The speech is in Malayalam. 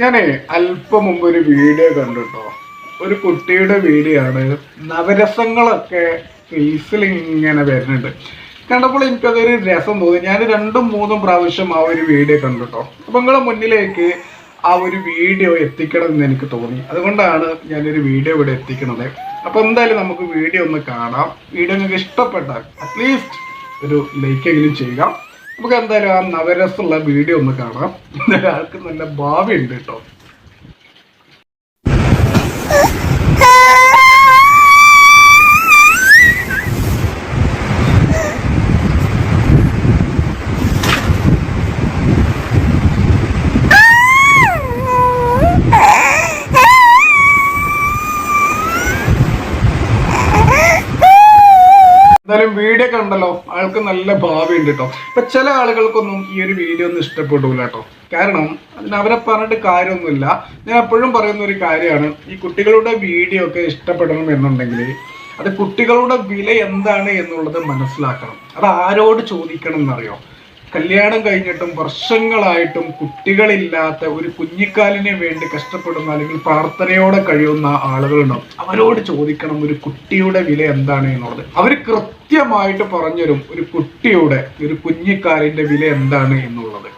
ഞാനേ അല്പം മുമ്പ് ഒരു വീഡിയോ കണ്ടിട്ടോ. ഒരു കുട്ടിയുടെ വീഡിയോ ആണ് നവരസങ്ങളൊക്കെ ഫേസിൽ ഇങ്ങനെ വരുന്നുണ്ട്. കണ്ടപ്പോൾ എനിക്കതൊരു രസം തോന്നി. ഞാൻ രണ്ടും മൂന്നും പ്രാവശ്യം ആ ഒരു വീഡിയോ കണ്ടിട്ടോ. അപ്പൊ നിങ്ങളെ മുന്നിലേക്ക് ആ ഒരു വീഡിയോ എത്തിക്കണം എന്ന് എനിക്ക് തോന്നി. അതുകൊണ്ടാണ് ഞാനൊരു വീഡിയോ ഇവിടെ എത്തിക്കുന്നത്. അപ്പൊ എന്തായാലും നമുക്ക് വീഡിയോ ഒന്ന് കാണാം. വീഡിയോ നിങ്ങൾക്ക് ഇഷ്ടപ്പെട്ടാൽ അറ്റ്ലീസ്റ്റ് ഒരു ലൈക്ക് എങ്കിലും ചെയ്യുക. നമുക്ക് എന്തായാലും ആ നവരസമുള്ള വീഡിയോ ഒന്ന് കാണാം. ഒരാൾക്ക് നല്ല ഭാവി ഉണ്ട് കേട്ടോ. എന്തായാലും വീഡിയോ കണ്ടല്ലോ. ആൾക്ക് നല്ല ഭാവി ഉണ്ട് കേട്ടോ ഇപ്പൊ ചില ആളുകൾക്കൊന്നും ഈ ഒരു വീഡിയോ ഒന്നും ഇഷ്ടപ്പെടൂല കേട്ടോ കാരണം അതിന് അവരെ പറഞ്ഞിട്ട് കാര്യമൊന്നുമില്ല. ഞാൻ എപ്പോഴും പറയുന്ന ഒരു കാര്യമാണ് ഈ കുട്ടികളുടെ വീഡിയോ ഒക്കെ ഇഷ്ടപ്പെടണം എന്നുണ്ടെങ്കിൽ അത് കുട്ടികളുടെ വില എന്താണ് എന്നുള്ളത് മനസ്സിലാക്കണം. അത് ആരോട് ചോദിക്കണം എന്നറിയോ? കല്യാണം കഴിഞ്ഞിട്ടും വർഷങ്ങളായിട്ടും കുട്ടികളില്ലാത്ത ഒരു കുഞ്ഞിക്കാലിന് വേണ്ടി കഷ്ടപ്പെടുന്ന അല്ലെങ്കിൽ പ്രാർത്ഥനയോടെ കഴിയുന്ന ആളുകളുണ്ടാവും. അവരോട് ചോദിക്കണം ഒരു കുട്ടിയുടെ വില എന്താണ് എന്നുള്ളത്? അവർ കൃത്യമായിട്ട് പറഞ്ഞുതരും ഒരു കുട്ടിയുടെ ഒരു കുഞ്ഞിക്കാലിന്റെ വില എന്താണ് എന്നുള്ളത്?